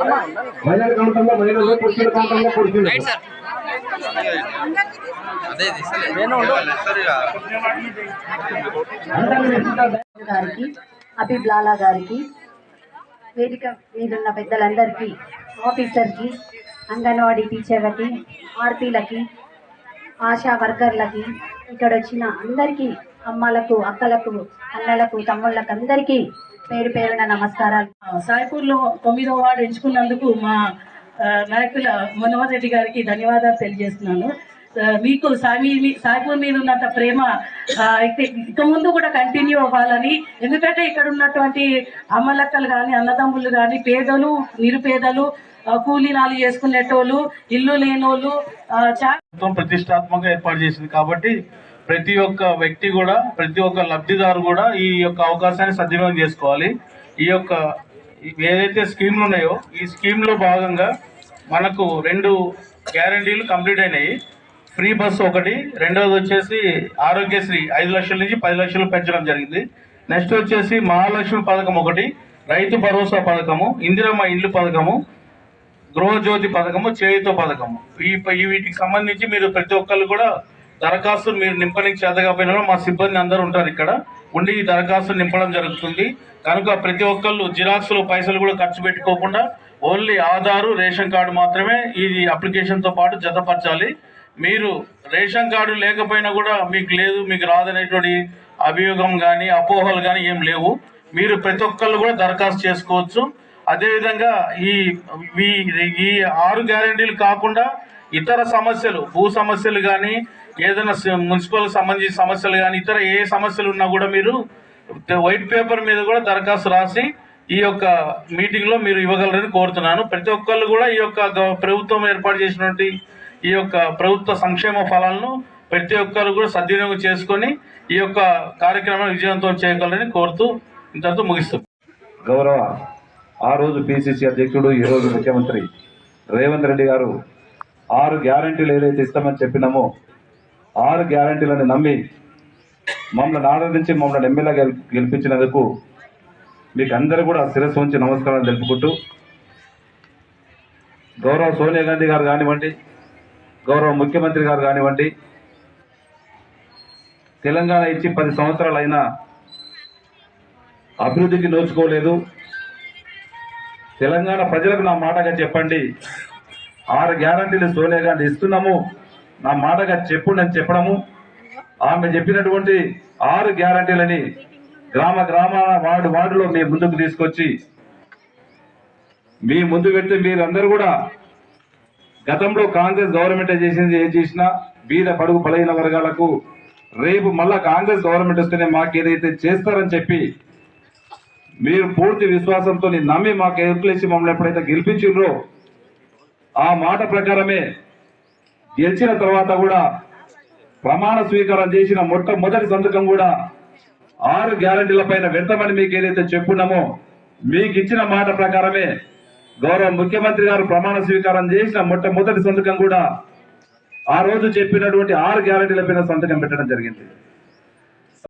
మహిళల పురుషుల పురుషులు. గారికి అబిబ్ లాలా గారికి వేదిక మీదున్న పెద్దలందరికీ ఆఫీసర్కి అంగన్వాడీ టీచర్లకి ఆర్పీలకి ఆశా వర్కర్లకి ఇక్కడ వచ్చిన అందరికీ అమ్మలకు అక్కలకు అన్నలకు తమ్ముళ్ళకు అందరికీ పేరు పేరున నమస్కారాలు. సాయిపూర్లో తొమ్మిదో వార్డు ఎంచుకున్నందుకు మా నాయకుల మనోహర్ రెడ్డి గారికి ధన్యవాదాలు తెలియజేస్తున్నాను. మీకు సాయి మీ- సాయిపూర్ మీద ఉన్నంత ప్రేమ ఇక ముందు కూడా కంటిన్యూ అవ్వాలని ఎందుకంటే ఇక్కడ ఉన్నటువంటి అమ్మలక్కలు కానీ అన్నదమ్ములు కానీ పేదలు నిరుపేదలు ఆ, కూలీనాలు చేసుకునేటోళ్ళు ఇల్లు లేనోళ్ళు ప్రతిష్టాత్మకంగా ఏర్పాటు చేసింది కాబట్టి ప్రతి ఒక్క వ్యక్తి కూడా ప్రతి ఒక్క లబ్ధిదారు కూడా ఈ యొక్క అవకాశాన్ని సద్వినియోగం చేసుకోవాలి. ఈ యొక్క ఏదైతే స్కీమ్లు ఉన్నాయో ఈ స్కీమ్లో భాగంగా మనకు రెండు గ్యారంటీలు కంప్లీట్ అయినాయి. ఫ్రీ బస్సు ఒకటి రెండవది వచ్చేసి ఆరోగ్యశ్రీ ఐదు లక్షల నుంచి పది లక్షలు పెంచడం జరిగింది. నెక్స్ట్ వచ్చేసి మహాలక్ష్మి పథకం ఒకటి రైతు భరోసా పథకము ఇందిరమ్మ ఇండ్లు పథకము గృహజ్యోతి పథకము చేయుతో పథకము. ఈ ఈ వీటికి సంబంధించి మీరు ప్రతి ఒక్కళ్ళు కూడా దరఖాస్తు మీరు నింపడానికి చేతకపోయినా కూడా మా సిబ్బంది అందరూ ఉంటారు ఇక్కడ. ఉండి ఈ దరఖాస్తు నింపడం జరుగుతుంది. కనుక ప్రతి ఒక్కళ్ళు జిరాక్స్లు పైసలు కూడా ఖర్చు పెట్టుకోకుండా ఓన్లీ ఆధారు రేషన్ కార్డు మాత్రమే ఈ అప్లికేషన్తో పాటు జతపరచాలి. మీరు రేషన్ కార్డు లేకపోయినా కూడా మీకు లేదు మీకు రాదనేటువంటి అభియోగం కానీ అపోహలు కానీ ఏం లేవు. మీరు ప్రతి ఒక్కళ్ళు కూడా దరఖాస్తు చేసుకోవచ్చు. అదేవిధంగా ఈ ఈ- ఈ ఆరు గ్యారెంటీలు కాకుండా ఇతర సమస్యలు భూ సమస్యలు కానీ ఏదైనా మున్సిపల్ సంబంధించిన సమస్యలు కానీ ఇతర ఏ సమస్యలు ఉన్నా కూడా మీరు వైట్ పేపర్ మీద కూడా దరఖాస్తు రాసి ఈ యొక్క మీటింగ్లో మీరు ఇవ్వగలరని కోరుతున్నాను. ప్రతి ఒక్కళ్ళు కూడా ఈ యొక్క ప్రభుత్వం ఏర్పాటు చేసినటువంటి ఈ యొక్క ప్రభుత్వ సంక్షేమ ఫలాలను ప్రతి ఒక్కరు కూడా సద్వినియోగం చేసుకొని ఈ యొక్క కార్యక్రమాన్ని విజయవంతం చేయగలరని కోరుతూ ఇంతతో ముగిస్తాం గౌరవ ఆ రోజు పిసిసి అధ్యక్షుడు ఈరోజు ముఖ్యమంత్రి రేవంత్ రెడ్డి గారు ఆరు గ్యారంటీలు ఏదైతే ఇస్తామని చెప్పినామో ఆరు గ్యారంటీలను నమ్మి మమ్మల్ని ఆదరించి మమ్మల్ని ఎమ్మెల్యే గెలిపించినందుకు మీకు అందరూ కూడా శిరస్సు ఉంచి నమస్కారాలు తెలుపుకుంటూ గౌరవ సోనియా గాంధీ గారు కానివ్వండి గౌరవ ముఖ్యమంత్రి గారు కానివ్వండి తెలంగాణ ఇచ్చి పది సంవత్సరాలైనా అభివృద్ధికి నోచుకోలేదు. తెలంగాణ ప్రజలకు నా మాటగా చెప్పండి. ఆరు గ్యారంటీలు సోనియా గాంధీ ఇస్తున్నాము. నా మాటగా చెప్పు నేను చెప్పడము. ఆమె చెప్పినటువంటి ఆరు గ్యారంటీలని గ్రామ గ్రామాల వార్డు వార్డులో మీ ముందుకు తీసుకొచ్చి మీ ముందు పెడితే మీరందరూ కూడా గతంలో కాంగ్రెస్ గవర్నమెంట్ చేసింది ఏం చేసినా బీద పడుగు బలైన వర్గాలకు రేపు మళ్ళా కాంగ్రెస్ గవర్నమెంట్ వస్తేనే మాకు ఏదైతే చేస్తారని చెప్పి మీరు పూర్తి విశ్వాసంతో నమ్మి మాకు ఎదుర్కొలేసి మమ్మల్ని ఎప్పుడైతే గెలిపించిండ్రో ఆ మాట ప్రకారమే గెలిచిన తర్వాత కూడా ప్రమాణ స్వీకారం చేసిన మొట్టమొదటి సంతకం కూడా ఆరు గ్యారంటీల పైన వెంటమని మీకు ఏదైతే చెప్పున్నామో మీకు ఇచ్చిన మాట ప్రకారమే గౌరవ ముఖ్యమంత్రి గారు ప్రమాణ స్వీకారం చేసిన మొట్టమొదటి సంతకం కూడా ఆ రోజు చెప్పినటువంటి ఆరు గ్యారంటీల పైన సంతకం పెట్టడం జరిగింది.